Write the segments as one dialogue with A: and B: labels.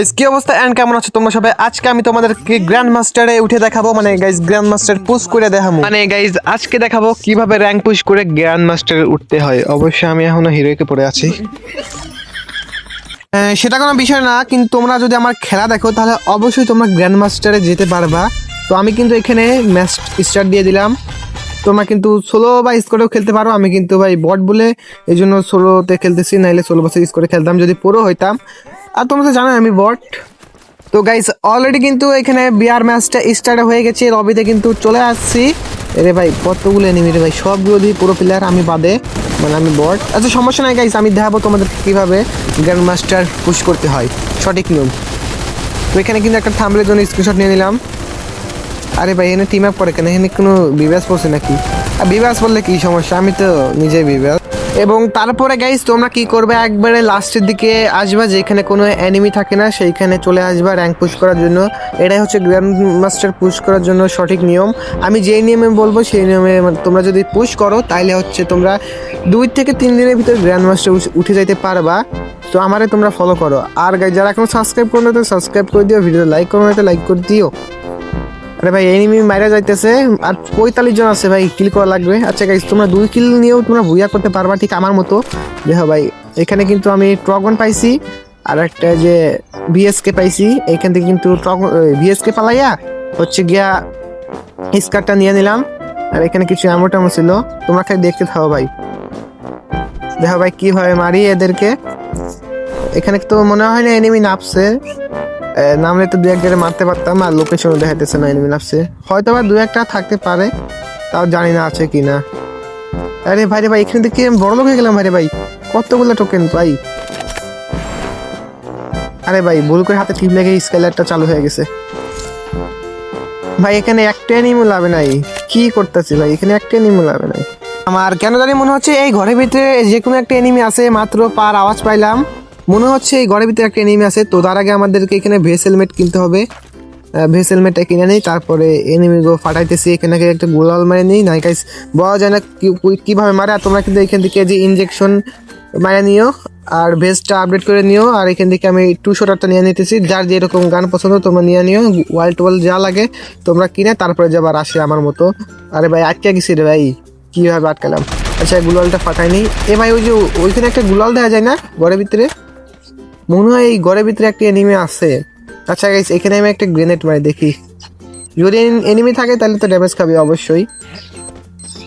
A: Guys, কি অবস্থা? And কেমন আছো তোমরা সবাই? আজকে আমি তোমাদেরকে গ্র্যান্ড মাস্টারে উঠে দেখাবো। মানে গাইজ গ্র্যান্ড মাস্টার পুশ করে দেখাবো। মানে গাইজ আজকে দেখাবো কীভাবে র্যাঙ্ক পুশ করে গ্র্যান্ড মাস্টারে উঠতে হয়। অবশ্যই আমি এখনও হিরোকে পড়ে আছি। সেটা কোনো বিষয় না কিন্তু তোমরা যদি আমার খেলা দেখো তাহলে অবশ্যই তোমরা গ্র্যান্ড মাস্টারে যেতে পারবা। তো আমি কিন্তু এখানে ম্যাচ স্টার্ট দিয়ে দিলাম। তোমরা কিন্তু ষোলো বা স্কোরেও খেলতে পারো। আমি কিন্তু ভাই বট বলে এই জন্য ষোলোতে খেলতেছি নাইলে ষোলো বছর স্কোরে খেলতাম। যদি পুরো হইতাম আর তোমরা তো জানো আমি বট। তো গাইস অলরেডি কিন্তু এখানে বিয়ার ম্যাচটা স্টার্ট হয়ে গেছে লবিতে কিন্তু চলে আসছি। এরে ভাই, কতগুলো এনিমি রে ভাই, সবগুলো দিয়ে পুরো প্লেয়ার আমি বাদে মানে আমি বট। আচ্ছা সমস্যা নাই গাইস আমি দেখাবো তোমাদের কীভাবে গ্র্যান্ড মাস্টার পুশ করতে হয়। সঠিক নিয়ম। তো এখানে কিন্তু একটা থামলের জন্য স্ক্রিনশট নিয়ে নিলাম। আরে ভাই, এখানে টিম আপ করে কেন? এখানে কোনো বিবাস পড়ছে নাকি? আর বিবাস বললে কি সমস্যা? আমি তো নিজে বিবাস এবং তারপরে গাইস তোমরা কি করবে? একবারে লাস্টের দিকে আসবা, যেখানে কোনো অ্যানিমি থাকে না, সেইখানে চলে আসবা র্যাঙ্ক পুশ করার জন্য। এটাই হচ্ছে গ্র্যান্ড মাস্টার পুশ করার জন্য সঠিক নিয়ম। আমি যেই নিয়মে বলব, সেই নিয়মে তোমরা যদি পুশ করো তাহলে হচ্ছে তোমরা দুই থেকে তিন দিনের ভিতরে গ্র্যান্ড মাস্টার উঠে যাইতে পারবা। তো আমারে তোমরা ফলো করো। আর যারা এখন সাবস্ক্রাইব করো তো সাবস্ক্রাইব করে দিও। ভিডিও লাইক করো তো লাইক করে দিও। আরে ভাই এনিমি মাইরা যাইতেছে। আর পঁয়তাল্লিশ জন আছে ভাই কিল করা লাগবে। আচ্ছা গাইস তোমরা দুই কিল নিয়েও তোমরা ভুইয়া করতে পারবা ঠিক আমার মতো। দেখো ভাই, এখানে কিন্তু আমি ট্রগন পাইছি, আর একটা যে বিএসকে পাইছি, এখান থেকে কিন্তু বিএসকে পালাইয়া হচ্ছে গিয়া স্কারটা নিয়ে নিলাম। আর এখানে কিছু এমন টেমো ছিল, তোমরা খালি দেখতে থাকো ভাই। দেখো ভাই কীভাবে মারি এদেরকে। এখানে তো মনে হয় না এনিমি নাপছে। নামলে তো দু এক জায়গায় মারতে পারতাম আর লোকেশনও দেখাইতেছে না এনিমি নাপছে হয়তো বা দু একটা থাকতে পারে, তাও জানি না আছে কিনা। আরে ভাই রে ভাই, এখানে থেকে আমি বড় লোক হয়ে গেলাম ভাই ভাই। কতগুলো টোকেন ভাই? আরে ভাই, ভুল করে হাতে টিপ লেগে স্কেলারটা চালু হয়ে গেছে। ভাই, এখানে একটা এনিমি লাভে নাই। কি করতেছি ভাই, এখানে একটা এনিমি লাভে নাই। আমার কেন জানি মনে হচ্ছে এই ঘরের ভিতরে যে কোনো একটা এনিমি আছে, মাত্র পার আওয়াজ পাইলাম। মনে হচ্ছে এই ঘরের ভিতরে একটা এনিমি আছে, তো তার আগে আমাদেরকে এখানে ভেস হেলমেট কিনতে হবে। ভেস হেলমেটটা কিনে নিই, তারপরে এনিমিগুলো ফাটাইতেছি, এখানে একটা গোলাল মারে নিই। নাই গাইস বলা যায় না কীভাবে মারে, আর তোমরা কিন্তু এখান থেকে যে ইঞ্জেকশন মারে নিও, আর ভেসটা আপডেট করে নিও, আর এখান থেকে আমি টু শটারটা নিয়ে নিতেছি। যার যেরকম গান পছন্দ, তোমরা নিয়ে নিও ওয়াল টোয়াল যা লাগে, তোমরা কিনে তারপরে যাবার আসে আমার মতো। আরে ভাই, আটকে গেছি রে ভাই, কীভাবে আটকালাম? আচ্ছা গুলালটা ফাটাইনি এ ভাই, ওই যে ওইখানে একটা গুলাল দেওয়া যায় না, ঘরের ভিতরে? মনে হয় এই ঘরের ভিতরে একটা এনিমি আছে। আচ্ছা গাইস এখানে আমি একটা গ্রেনেড মারি, দেখি। যদি এনিমি থাকে, তাহলে তো ড্যামেজ খাবে অবশ্যই।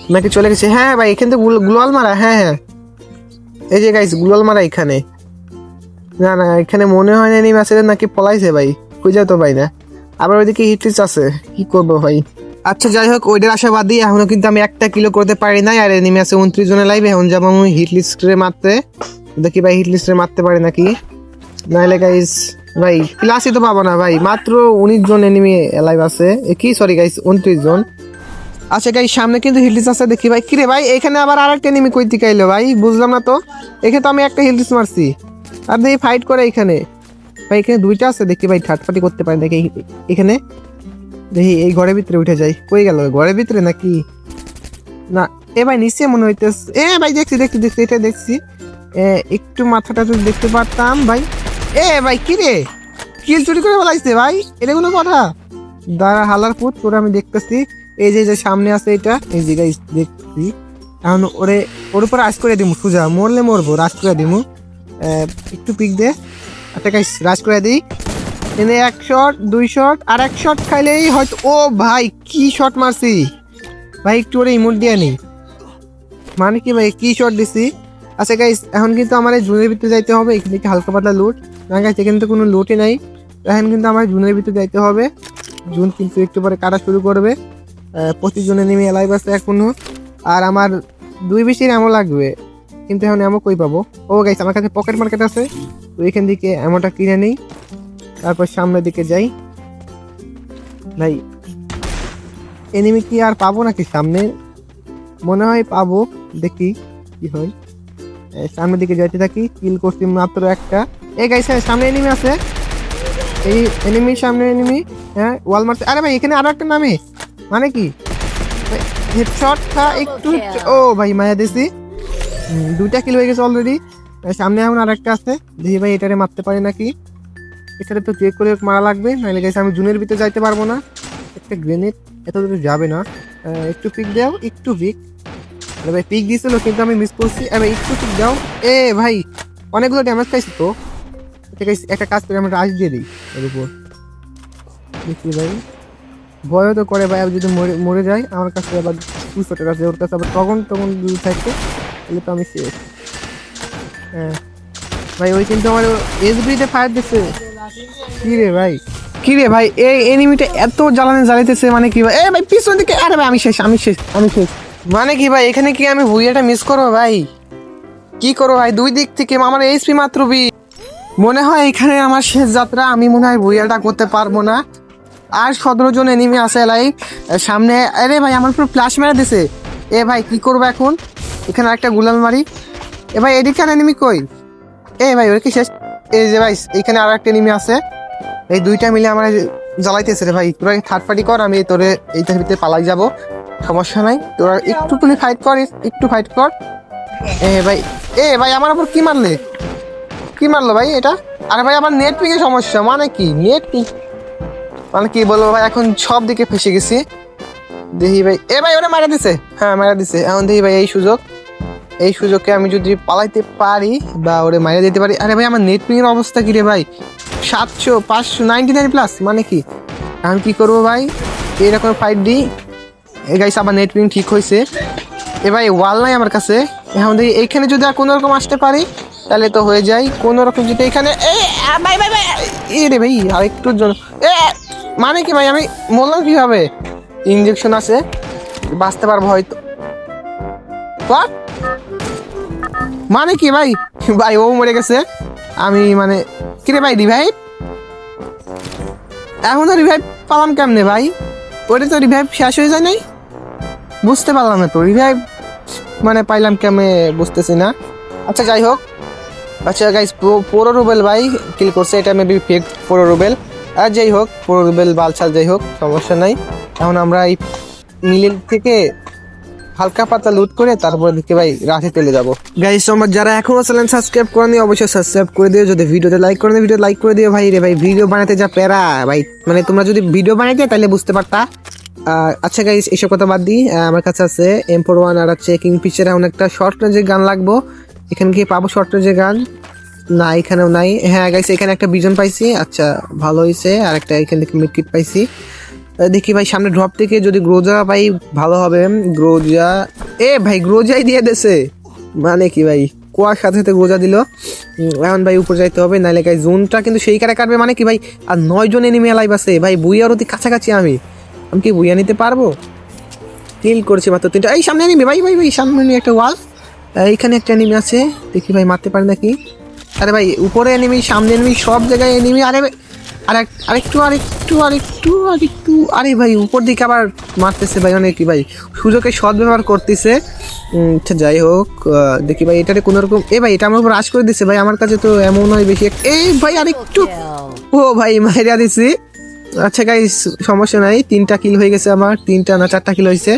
A: নাকি চলে গেছে? হ্যাঁ ভাই, এখানে তো গুল- গুলাল মারা হ্যাঁ হ্যাঁ। এই যে গাইস গুলাল মারা এখানে। না না, এখানে মনে হয় না এনিমি আছে, নাকি পলাইছে ভাই। খুঁজে তো ভাই না। আবার ওইদিকে হিটলিস আছে, কি করব ভাই? আচ্ছা যাই হোক, ওইটার আশাবাদ এখনও কিন্তু আমি একটা কিলো করতে পারি নাই, আর এনিমি আছে উনত্রিশ জনের লাইভে এখন যাব আমি হিটলিস্টে মারতে। দেখি ভাই হিটলিস্টে মারতে পারি নাকি? নাহলে গাইস ভাই ক্লাসই তো পাবো না ভাই, মাত্র উনিশ জন এনিমি লাইভ আছে। কি সরি গাইস উনত্রিশ জন। আচ্ছা গাই সামনে কিন্তু হিলটিস আছে, দেখি ভাই। কিরে ভাই, এখানে আবার আরেকটা এনিমি কই থেকে আইলো ভাই, বুঝলাম না তো। এখানে তো আমি একটা হিলটিস মারছি। আর দেখি ফাইট করে এখানে। ভাই, এখানে দুইটা আছে, দেখি ভাই, ঠাটপাটি করতে পারি দেখি এখানে। দেখি, এই ঘরের ভিতরে উঠে যাই। কই গেল? ঘরের ভিতরে নাকি? না, এ ভাই, নিচে মনে হইতেছে এ ভাই, দেখছি দেখছি দেখছি, এটা দেখছি। একটু মাথাটা যদি দেখতে পারতাম, ভাই। এ ভাই, কি রে? কিল চুরি করে বলাইছে ভাই? এটা কোনো কথা? দাঁড়া, হালার পুত, তোরা আমি দেখতেছি। এই যে যে সামনে আছে এটা। এই যে গাইস দেখছি এখন ওরে, ওর উপর রাজ করে দিমু, সুজা। মরলে মরবো, রাজ করে দিমু। একটু পিক দে। আচ্ছা গাইস রাজ করে দিই। এনে এক শট দুই শট আর এক শট খাইলেই হয়তো ও ভাই, কি শট মারছি? ভাই, একটু ওরে ইমোট দিয়ে নেই মানে কি ভাই, কি শট দিছি? আচ্ছা গাইস এখন কিন্তু আমার জুনের ভিতরে যাইতে হবে। এখান হালকা পাতলা লুট না গাইস এখানে তো কোনো লোটে নাই। এখন কিন্তু আমার জুনের ভিতরে যাইতে হবে। জুন কিন্তু একটু পরে কাটা শুরু করবে। পঁচিশ জনে নেমে লাইভ আছে এখনও। আর আমার দুই বেশি এমন লাগবে। কিন্তু এখন এমন কই পাবো? ও গাইস আমার কাছে পকেট মার্কেট আছে। তো এখান থেকে এমনটা কিনে নিই। তারপর সামনের দিকে যাই। ভাই এনিমি কি আর পাবো নাকি সামনে? মনে হয় পাবো। দেখি কি হয়। সামনের দিকে যাইতে থাকি। কিল করছি মাত্র একটা। এই গাইস সামনে এনিমি আছে। এই এনিমি সামনে এনিমি হ্যাঁ ওয়াল মারছে আরে ভাই, এখানে আরও একটা নামে। মানে কি? হেডশট খা একটু ও ভাই, মায়া দিছি। দুইটা কিল হয়ে গেছে অলরেডি সামনে এখন আর একটা আছে। দেখি ভাই, এটারে মারতে পারি নাকি? এছাড়া তো চেক করে মারা লাগবে। নাহলে গাইস আমি জুনের ভিতরে যাইতে পারব না। একটা গ্রেনেড এত দূরে যাবে না। একটু পিক দাও, একটু পিক আরে ভাই পিক দিয়েছিল কিন্তু আমি মিস করছি। আরে একটু পিক দাও। এ ভাই, অনেকগুলো ড্যামেজ খাইছি তো। একটা কাজ করে আমরা রাশ দিয়ে দিই এর উপর। দেখি ভাই। ভয়ও তো করে ভাই আমি যদি মরে মরে আমার কাছে আবার টাকা আছে ওর কাছে আবার তখন তখন দুই থাকবে তাহলে তো আমি শেষ হ্যাঁ। ভাই, ওই কিন্তু আমার এসবিতে ফায়ার দিচ্ছে কি রে ভাই? কি রে ভাই, এই এনিমিটা এত জ্বালানি জ্বালাইতেছে মানে কি ভাই? এ ভাই, পিছন দিকে, আরে ভাই, আমি শেষ আমি শেষ আমি শেষ। মানে কি ভাই, এখানে কি আমি ভুইয়াটা মিস করব ভাই? কি করব ভাই, দুই দিক থেকে আমার এইচপি মাত্র বি মনে হয় এখানে আমার শেষ যাত্রা, আমি মনে হয় ভুইয়াটা করতে পারব না। আর সতেরো জন এনিমি আছে লাইভ সামনে, আরে ভাই, আমার পুরো ফ্ল্যাশ মেরে দিছে। এ ভাই, কি করব এখন? এখানে একটা গুলাল মারি। এ ভাই এদিককার এনিমি কই? এ ভাই, ওর কি শেষ? এই যে ভাই, এখানে আর একটা এনিমি আছে। এই দুইটা মিলে আমার জ্বালাইতেছে রে ভাই। তোরা থার্ড পার্টি কর, আমি তোরে এইটার ভিতরে পালাই যাব। সমস্যা নাই। তোরা একটু তুলি ফাইট কর, একটু ফাইট কর। এ ভাই এ ভাই, আমার উপর কি মারলে? কি মারলো ভাই এটা? আরে ভাই, আমার নেট পিং সমস্যা মানে কি? নেট পিং মানে কি বলব ভাই, এখন সব দিকে ফেসে গেছি। দেখি ভাই, এ ভাই, ওরা মারা দিছে। হ্যাঁ মারা দিছে। এখন দেখি ভাই, এই সুযোগ, এই সুযোগকে আমি যদি পালাইতে পারি বা ওরে মারা দিতে পারি, আরে ভাই, আমার নেট পিং অবস্থা কি রে ভাই? সাতশো, পাঁচশো নাইনটি নাইন প্লাস মানে কি? এখন কি করব ভাই? এরকম ফাইট ডি এ গাইস আমার নেট পিং ঠিক হয়েছে এ ভাই ওয়াল নাই আমার কাছে। এখন দেখি, এইখানে যদি আর কোনো রকম আসতে পারি তাহলে তো হয়ে যায়। কোনো রকম যদি এখানে এ, ভাই রে ভাই জন্য এ মানে কি ভাই, আমি বললাম কীভাবে? ইঞ্জেকশন আছে, বাঁচতে পারব হয়তো? মানে কি ভাই? ভাই, ও মরে গেছে। আমি মানে কি রে ভাই রিভাইভ এখন তো রিভাইভ পালাম কেমনে ভাই? ওটা তো রিভাইভ শেষ হয়ে যায় নাই? বুঝতে পারলাম না তো রিভাইভ মানে পাইলাম কেমনে বুঝতেছি না। আচ্ছা যাই হোক। আচ্ছা গাইস পোরো রুবেল ভাই কিল করছে, এটা মেবি ফেক পোরো রুবেল। আর যাই হোক পোরো রুবেল বালছাল যাই হোক, সমস্যা নাই। এখন আমরা এই মিলের থেকে হালকা পাতা লুট করে তারপরে দেখতে ভাই রাতে চলে যাব। গাইস আমার যারা এখনও চ্যানেল সাবস্ক্রাইব করেনি অবশ্যই সাবস্ক্রাইব করে দিও। যদি ভিডিওতে লাইক করে ভিডিও লাইক করে দিও ভাই। রে ভাই ভিডিও বানাতে যা প্যারা। ভাই মানে তোমরা যদি ভিডিও বানাইতে তাহলে বুঝতে পারতা। আচ্ছা গাইস এসব কথা বাদ দিই। আমার কাছে আছে এম ফোর ওয়ান আর হচ্ছে কিং পিকচার এমন একটা শর্ট রেঞ্জের গান লাগবো। এখানে গিয়ে পাবো শর্ট রেঞ্জের গান? না, এখানেও নাই। হ্যাঁ গাইছে এখানে একটা বিজন পাইছি। আচ্ছা ভালো হয়েছে আর একটা এখান থেকে মিডকিট পাইছি। দেখি ভাই, সামনে ড্রপ থেকে যদি গ্রোজা পাই, ভালো হবে। গ্রোজা এ ভাই গ্রোজাই দিয়ে দেছে। মানে কি ভাই, কুয়ার সাথে সাথে গ্রোজা দিল। এখন ভাই উপরে যাইতে হবে, নাইলে গাই জোনটা কিন্তু সেই কারে কাটবে। মানে কি ভাই, আর নয় জন এনিমি লাইভ আছে। ভাই বুইয়ার অতি কাছাকাছি আমি। আমি কি বুইয়া নিতে পারব? কিল করছি মাত্র তিনটা এই, সামনে এনিমি ভাই ভাই ভাই, সামনে একটা ওয়াল এইখানে একটা এনিমি আছে। দেখি ভাই, মারতে পারে নাকি? আরে ভাই, উপরে এনিমি সামনে এনিমি সব জায়গায় এনিমি আরে আরেক আরেকটু আরেকটু আরেকটু আরেকটু। আরে ভাই, উপর দিকে আবার মারতেছে ভাই অনেক ভাই। সুযোগে সদ ব্যবহার করতেছে। আচ্ছা যাই হোক দেখি ভাই এটাতে কোনো রকম এ ভাই, এটা আমার উপর আশ করে দিছে ভাই। আমার কাছে তো এমন হয় বেশি এই ভাই, আরেকটু। ও ভাই, মাইরা দিছি। আচ্ছা গাইস সমস্যা নাই। তিনটা কিল হয়ে গেছে আমার। তিনটা না, চারটা কিল হয়েছে।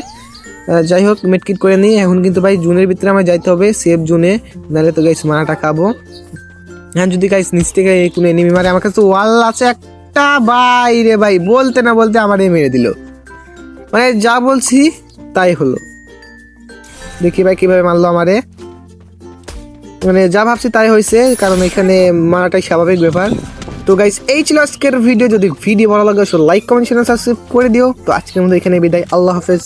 A: যাই হোক মেটকিট করে নিই। এখন কিন্তু ভাই জুনের ভিতরে আমার যাইতে হবে সেফ জুনে। নাহলে তো গাইস মারাটা খাব। হ্যাঁ যদি গাইস নিচ থেকে কোনো এনিমি মারে, আমার কাছে ওয়াল আছে একটা। ভাই রে ভাই, বলতে না বলতে আমারই মেরে দিল। মানে যা বলছি তাই হলো। দেখি ভাই কীভাবে মারলো আমারে। মানে যা ভাবছি তাই হয়েছে, কারণ এখানে মারাটাই স্বাভাবিক ব্যাপার। তো গাইস এই ছিল আজকের ভিডিও যদি ভিডিও ভালো লাগে লাইক কমেন্ট চ্যানেল সাবস্ক্রাইব করে দিও। তো আজকের মতো এখানে বিদায়। আল্লাহ হাফেজ।